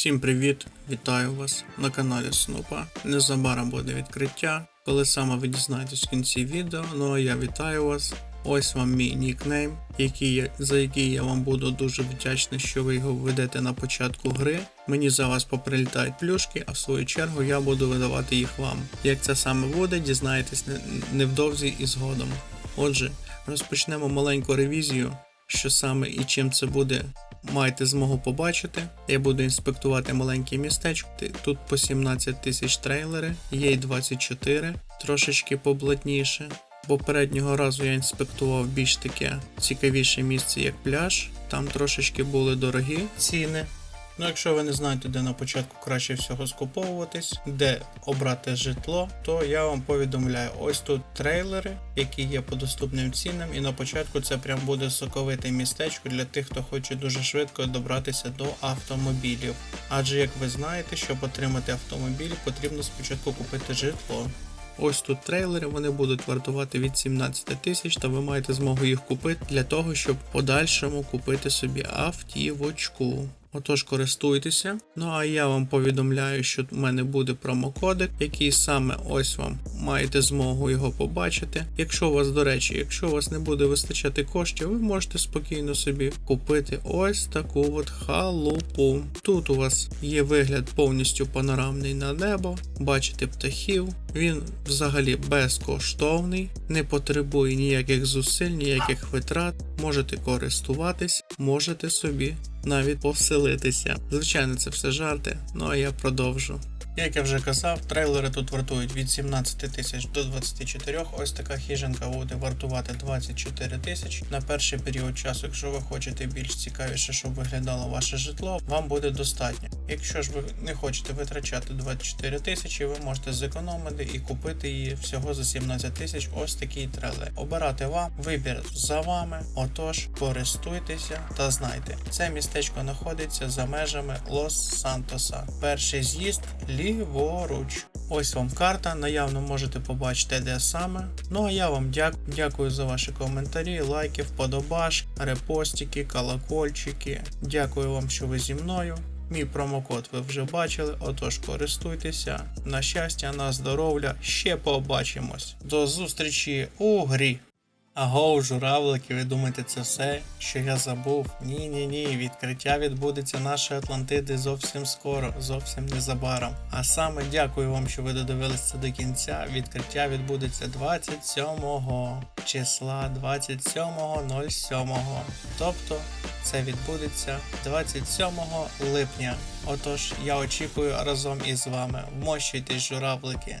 Всім привіт! Вітаю вас на каналі Снупа. Незабаром буде відкриття. Коли саме ви дізнаєтесь в кінці відео, ну а я вітаю вас. Ось вам мій нікнейм, який за який я вам буду дуже вдячний, що ви його введете на початку гри. Мені за вас поприлітають плюшки, а в свою чергу я буду видавати їх вам. Як це саме буде, дізнаєтесь невдовзі і згодом. Отже, розпочнемо маленьку ревізію, що саме і чим це буде маєте змогу побачити. Я буду інспектувати маленьке містечко. Тут по 17 тисяч трейлери, є й 24, трошечки поблатніше. Попереднього разу я інспектував більш таке цікавіше місце, як пляж. Там трошечки були дорогі ціни. Ну, якщо ви не знаєте, де на початку краще всього скуповуватись, де обрати житло, то я вам повідомляю: ось тут трейлери, які є по доступним цінам, і на початку це прям буде соковите містечко для тих, хто хоче дуже швидко добратися до автомобілів. Адже як ви знаєте, щоб отримати автомобіль, потрібно спочатку купити житло. Ось тут трейлери, вони будуть вартувати від 17 тисяч, та ви маєте змогу їх купити для того, щоб в подальшому купити собі автівочку. Отож, користуйтеся. Ну а я вам повідомляю, що в мене буде промокодик, який саме ось вам маєте змогу його побачити. Якщо у вас, до речі, якщо у вас не буде вистачати коштів, ви можете спокійно собі купити ось таку от халупу. Тут у вас є вигляд повністю панорамний на небо, бачите птахів. Він взагалі безкоштовний, не потребує ніяких зусиль, ніяких витрат. Можете користуватись, можете собі навіть поселитися. Звичайно, це все жарти, ну а я продовжу. Як я вже казав, трейлери тут вартують від 17 тисяч до 24. Ось така хижинка буде вартувати 24 тисяч. На перший період часу, якщо ви хочете більш цікавіше, щоб виглядало ваше житло, вам буде достатньо. Якщо ж ви не хочете витрачати 24 тисячі, ви можете зекономити і купити її всього за 17 тисяч. Ось такий трейлер. Обирати вам, вибір за вами. Отож, користуйтеся та знайте, це містечко знаходиться за межами Лос-Сантоса. Перший з'їзд ліворуч. Ось вам карта, наявно можете побачити, де саме. Ну а я вам дяк... дякую за ваші коментарі, лайки, вподобаш, репостики, колокольчики. Дякую вам, що ви зі мною. Мій промокод ви вже бачили, отож користуйтеся. На щастя, на здоров'я. Ще побачимось. До зустрічі у грі. Аго, журавлики, ви думаєте, це все, що я забув? Ні, ні, ні. Відкриття відбудеться нашої Атлантиди зовсім скоро, зовсім незабаром. А саме дякую вам, що ви додивилися до кінця. Відкриття відбудеться 27 числа 27.07. Тобто це відбудеться 27 липня. Отож, я очікую разом із вами. Вмощуйтесь, журавлики.